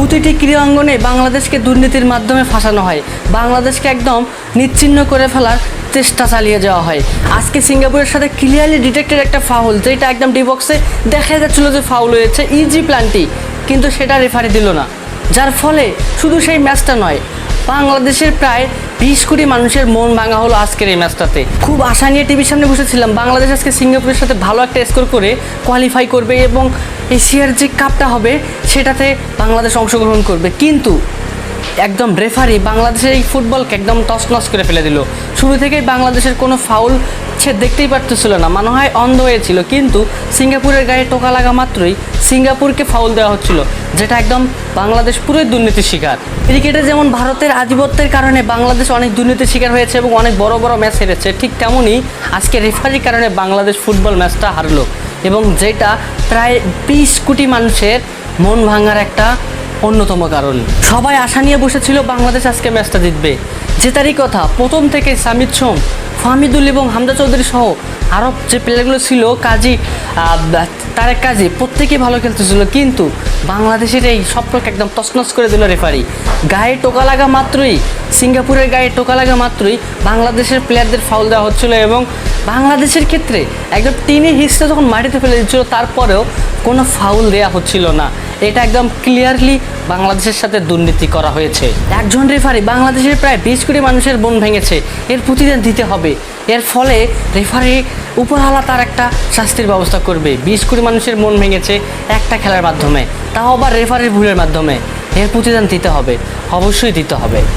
প্রতিটি ক্রীড়াঙ্গনে বাংলাদেশকে দুর্নীতির মাধ্যমে ফাঁসানো হয়। বাংলাদেশকে একদম নিচ্ছিন্ন করে ফেলার চেষ্টা চালিয়ে যাওয়া হয়। আজকে সিঙ্গাপুরের সাথে ক্লিয়ারলি ডিটেক্টেড একটা ফাউল যেটা একদম ডিবক্সে দেখা যাচ্ছিল যে ফাউল হয়েছে ইজি প্ল্যানটি কিন্তু সেটা রেফারি দিল না। যার ফলে শুধু সেই ম্যাচটা নয়, বাংলাদেশের প্রায় বিশ কোটি মানুষের মন ভাঙা হলো আজকের এই ম্যাচটাতে। খুব আশা নিয়ে টিভির সামনে বসেছিলাম। বাংলাদেশ আজকে সিঙ্গাপুরের সাথে ভালো একটা স্কোর করে কোয়ালিফাই করবে এবং এশিয়ার যে কাপটা হবে, সেটাতে বাংলাদেশ অংশগ্রহণ করবে। কিন্তু একদম রেফারি বাংলাদেশের এই ফুটবলকে একদম তছনছ করে ফেলে দিল। শুরু থেকেই বাংলাদেশের কোনো ফাউল সে দেখতেই পারতেছিল না, মনে হয় অন্ধ হয়েছিল কিন্তু সিঙ্গাপুরের গায়ে টোকা লাগা মাত্রই সিঙ্গাপুরকে ফাউল দেওয়া হচ্ছিল, যেটা একদম বাংলাদেশ পুরোই দুর্নীতির শিকার। ক্রিকেটে যেমন ভারতের আধিপত্যের কারণে বাংলাদেশ অনেক দুর্নীতির শিকার হয়েছে এবং অনেক বড় বড় ম্যাচ হেরেছে, ঠিক তেমনই আজকে রেফারির কারণে বাংলাদেশ ফুটবল ম্যাচটা হারলো। এবং যেটা প্রায় বিশ কোটি মানুষের মন ভাঙার একটা অন্যতম কারণ। সবাই আশা নিয়ে বসেছিল বাংলাদেশ আজকে ম্যাচটা জিতবে। জেতারই কথা, প্রথম থেকে সামিদ সোম, ফাহমিদুল এবং হামদা চৌধুরী সহ আরও যে প্লেয়ারগুলো ছিল, কাজী তারেক কাজী, প্রত্যেকেই ভালো খেলতেছিল, কিন্তু বাংলাদেশের এই স্বপ্নকে একদম তছনছ করে দিল রেফারি গায়ে টোকা লাগা মাত্রই, সিঙ্গাপুরের গায়ে টোকা লাগা মাত্রই বাংলাদেশের প্লেয়ারদের ফাউল দেওয়া হচ্ছিল এবং বাংলাদেশের ক্ষেত্রে একদম টিনে হিসতে যখন মাটিতে ফেলে দিচ্ছিল, তারপরেও কোনো ফাউল দেওয়া হচ্ছিল না। এটা একদম ক্লিয়ারলি বাংলাদেশের সাথে দুর্নীতি করা হয়েছে। একজন রেফারি বাংলাদেশের প্রায় বিশ কোটি মানুষের মন ভেঙেছে। এর প্রতিদান দিতে হবে। এর ফলে রেফারি উপরহালা তার একটা শাস্তির ব্যবস্থা করবে। বিশ কোটি মানুষের মন ভেঙেছে একটা খেলার মাধ্যমে। তাও আবার রেফারির ভুলের মাধ্যমে। এর প্রতিদান দিতে হবে। অবশ্যই দিতে হবে।